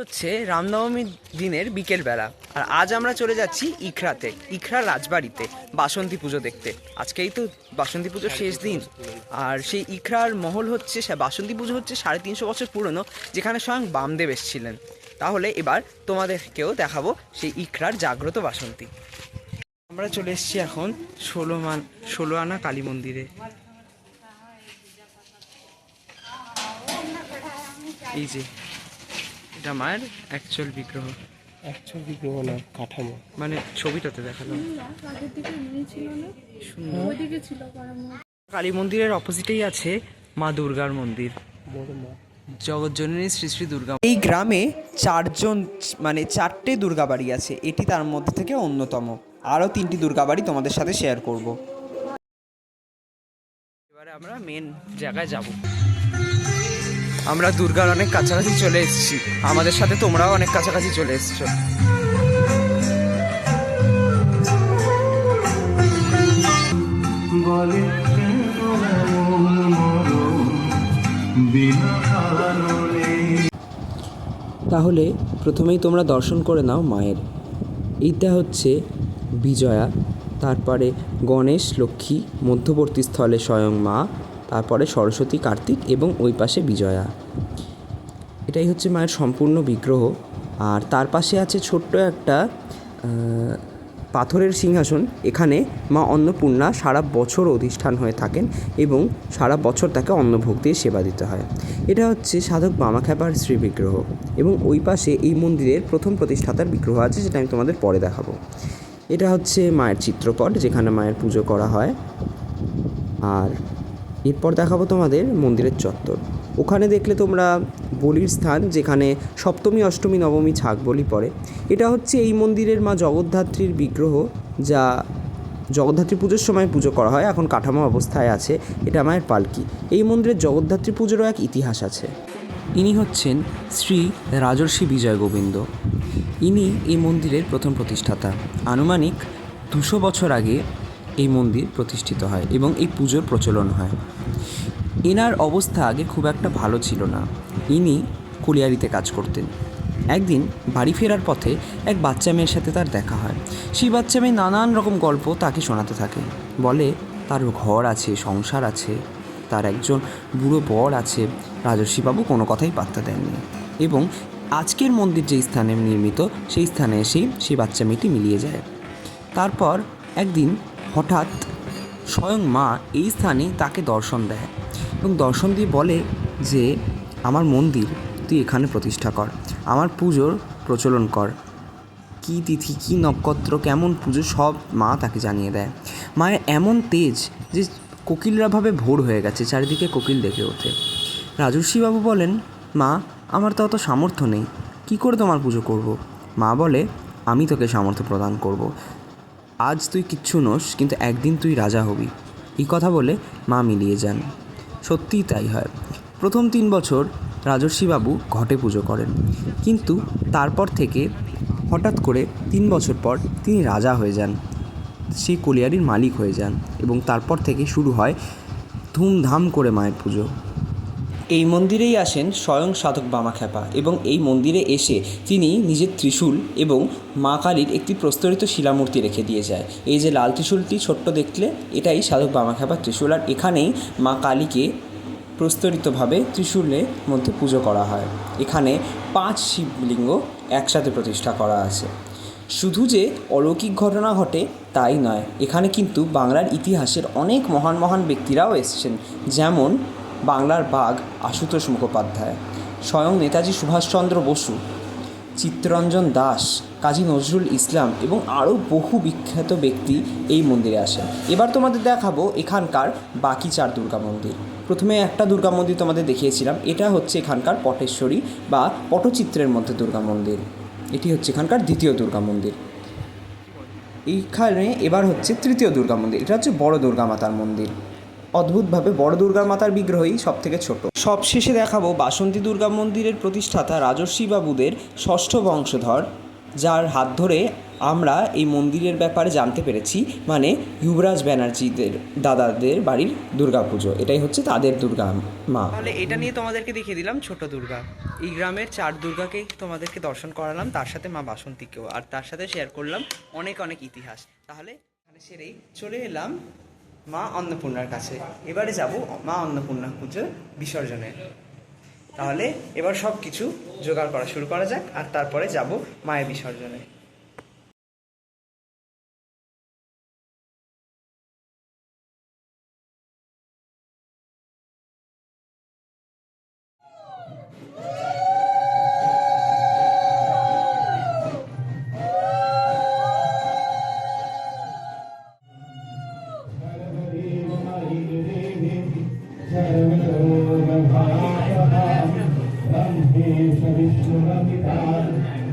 হচ্ছে রামনবমীর দিনের বিকেলবেলা আর আজ আমরা চলে যাচ্ছি ইখরাতে ইখরার রাজবাড়িতে, বাসন্তী পুজো দেখতে। আজকেই তো বাসন্তী পুজোর শেষ দিন। আর সেই ইখরার মহল হচ্ছে বাসন্তী পুজো হচ্ছে সাড়ে তিনশো বছর পুরনো, যেখানে স্বয়ং বামদেব এসেছিলেন। তাহলে এবার তোমাদেরকেও দেখাবো সেই ইখরার জাগ্রত বাসন্তী। আমরা চলে এসেছি এখন ষোলো মান ষোলো আনা কালী মন্দিরে। এই যে এটা মায়ের অ্যাকচুয়াল বিগ্রহ। অ্যাকচুয়াল বিগ্রহ না কাঠামো। মানে ছবিটাতে কারণ কালী মন্দিরের অপোজিটেই আছে মা দুর্গার মন্দির। জগৎজননী শ্রী শ্রী দুর্গা। এই গ্রামে চারজন মানে চারটে দুর্গা বাড়ি আছে। এটি তার মধ্যে থেকে অন্যতম। আরও তিনটি দুর্গা বাড়ি তোমাদের সাথে শেয়ার করব। এবারে আমরা মেন জায়গায় যাব। আমরা দুর্গার অনেক কাছাকাছি চলে এসেছি। আমাদের সাথে তোমরাও অনেক কাছাকাছি চলে এসেছ। তাহলে প্রথমেই তোমরা দর্শন করে নাও মায়ের। এইটা হচ্ছে বিজয়া তারপরে গণেশ লক্ষ্মী মধ্যবর্তী স্থলে স্বয়ং মা তারপরে সরস্বতী, কার্তিক এবং ওই পাশে বিজয়া। এটাই হচ্ছে মায়ের সম্পূর্ণ বিগ্রহ। আর তার পাশে আছে ছোট্ট একটা পাথরের সিংহাসন। এখানে মা অন্নপূর্ণা সারা বছর অধিষ্ঠান হয়ে থাকেন এবং সারা বছর তাকে অন্নভোগ দিয়ে সেবা দিতে হয়। এটা হচ্ছে সাধক বামাখ্যাপার শ্রী বিগ্রহ এবং ওই পাশে এই মন্দিরের প্রথম প্রতিষ্ঠাতার বিগ্রহ আছে, যেটা আমি তোমাদের পরে দেখাবো। এটা হচ্ছে মায়ের চিত্রপট যেখানে মায়ের পুজো করা হয়। আর এরপর দেখাবো তোমাদের মন্দিরের চত্বর। ওখানে দেখলে তোমরা বলির স্থান, যেখানে সপ্তমী, অষ্টমী, নবমী ছাগ বলি পড়ে। এটা হচ্ছে এই মন্দিরের মা জগদ্ধাত্রীর বিগ্রহ, যা জগদ্ধাত্রী পুজোর সময় পুজো করা হয়। এখন কাঠামো অবস্থায় আছে, এটা মায়ের পালকি। এই মন্দিরের জগদ্ধাত্রী পুজোরও এক ইতিহাস আছে। ইনি হচ্ছেন শ্রী রাজর্ষি বিজয় গোবিন্দ। ইনি এই মন্দিরের প্রথম প্রতিষ্ঠাতা। আনুমানিক দুশো বছর আগে এই মন্দির প্রতিষ্ঠিত হয় এবং এই পুজোর প্রচলন হয়। এনার অবস্থা আগে খুব একটা ভালো ছিল না। ইনি কুলিয়ারিতে কাজ করতেন। একদিন বাড়ি ফেরার পথে এক বাচ্চা মেয়ের সাথে তার দেখা হয়। সেই বাচ্চা মেয়ে নানান রকম গল্প তাকে শোনাতে থাকে। বলে, তার ঘর আছে, সংসার আছে, তার একজন বুড়ো বর আছে রাজস্বীবাবু কোনো কথাই পাত্তা দেননি। এবং আজকের মন্দির যে স্থানে নির্মিত, সেই স্থানে এসেই সেই বাচ্চা মেয়েটি মিলিয়ে যায়। তারপর একদিন হঠাৎ স্বয়ং মা এই স্থানে তাকে দর্শন দেয় এবং দর্শন দিয়ে বলে যে, আমার মন্দির, তুই এখানে প্রতিষ্ঠা কর। আমার পুজোর প্রচলন কর। কী তিথি, কী নক্ষত্র, কেমন পুজো, সব মা তাকে জানিয়ে দেয়। মায়ের এমন তেজ যে কোকিলরা ভাবে ভোর হয়ে গেছে, চারিদিকে কোকিল ডেকে ওঠে। রাজস্বীবাবু বলেন, মা, আমার তো অত সামর্থ্য নেই। কী করে তোমার পুজো করব। মা বলে, আমি তোকে সামর্থ্য প্রদান করব। আজ তুই কিচ্ছু নোস, কিন্তু একদিন তুই রাজা হবি। এই কথা বলে মা মিলিয়ে যান। সত্যিই তাই হয়। প্রথম তিন বছর রাজর্ষিবাবু ঘটে পুজো করেন। কিন্তু তারপর থেকে হঠাৎ করে তিন বছর পর তিনি রাজা হয়ে যান। সেই কলিয়ারির মালিক হয়ে যান এবং তারপর থেকে শুরু হয় ধুমধাম করে মায়ের পুজো। এই মন্দিরেই আসেন স্বয়ং সাধক বামাখ্যাপা এবং এই মন্দিরে এসে তিনি নিজের ত্রিশূল এবং মা কালীর একটি প্রস্তরিত শিলামূর্তি রেখে দিয়ে যায়। এই যে লাল ত্রিশূলটি ছোট্ট দেখলে এটাই সাধক বামাখ্যাপার ত্রিশূল আর এখানেই মা কালীকে প্রস্তরিতভাবে ত্রিশূলের মধ্যে পুজো করা হয়। এখানে পাঁচ শিবলিঙ্গ একসাথে প্রতিষ্ঠা করা আছে। শুধু যে অলৌকিক ঘটনা ঘটে তাই নয়, এখানে কিন্তু বাংলার ইতিহাসের অনেক মহান মহান ব্যক্তিরাও এসেছেন। যেমন বাংলার বাঘ আশুতোষ মুখোপাধ্যায়। স্বয়ং নেতাজি সুভাষচন্দ্র বসু, চিত্তরঞ্জন দাস, কাজী নজরুল ইসলাম এবং আরও বহু বিখ্যাত ব্যক্তি এই মন্দিরে আসেন। এবার তোমাদের দেখাবো এখানকার বাকি চার দুর্গা মন্দির। প্রথমে একটা দুর্গা মন্দির তোমাদের দেখিয়েছিলাম, এটা হচ্ছে এখানকার পটেশ্বরী বা পটচিত্রের মধ্যে দুর্গা মন্দির। এটি হচ্ছে এখানকার দ্বিতীয় দুর্গা মন্দির। এইখানে এবার হচ্ছে তৃতীয় দুর্গা মন্দির, এটা হচ্ছে বড় দুর্গা মাতার মন্দির। অদ্ভুতভাবে বড় দুর্গা মাতার বিগ্রহই সব থেকে ছোট। সবশেষে দেখাবো বাসন্তী দুর্গা মন্দিরের প্রতিষ্ঠাতা রাজর্ষি বাবুদের ষষ্ঠ বংশধর, যার হাত ধরে আমরা এই মন্দিরের ব্যাপারে জানতে পেরেছি মানে যুবরাজ ব্যানার্জিদের, দাদাদের বাড়ির দুর্গাপুজো। এটাই হচ্ছে তাদের দুর্গা মা। তাহলে এটা নিয়ে তোমাদেরকে দেখিয়ে দিলাম ছোট দুর্গা। এই গ্রামের চার দুর্গাকেই তোমাদেরকে দর্শন করালাম, তার সাথে মা বাসন্তীকেও, আর তার সাথে শেয়ার করলাম অনেক অনেক ইতিহাস। তাহলে সেরেই চলে এলাম। মা অন্নপূর্ণার কাছে। এবারে যাব মা অন্নপূর্ণা পুজোর বিসর্জনে। তাহলে এবার সব কিছু জোগাড় করা শুরু করা যাক আর তারপরে যাব মায়ের বিসর্জনে। विष्णुरवितार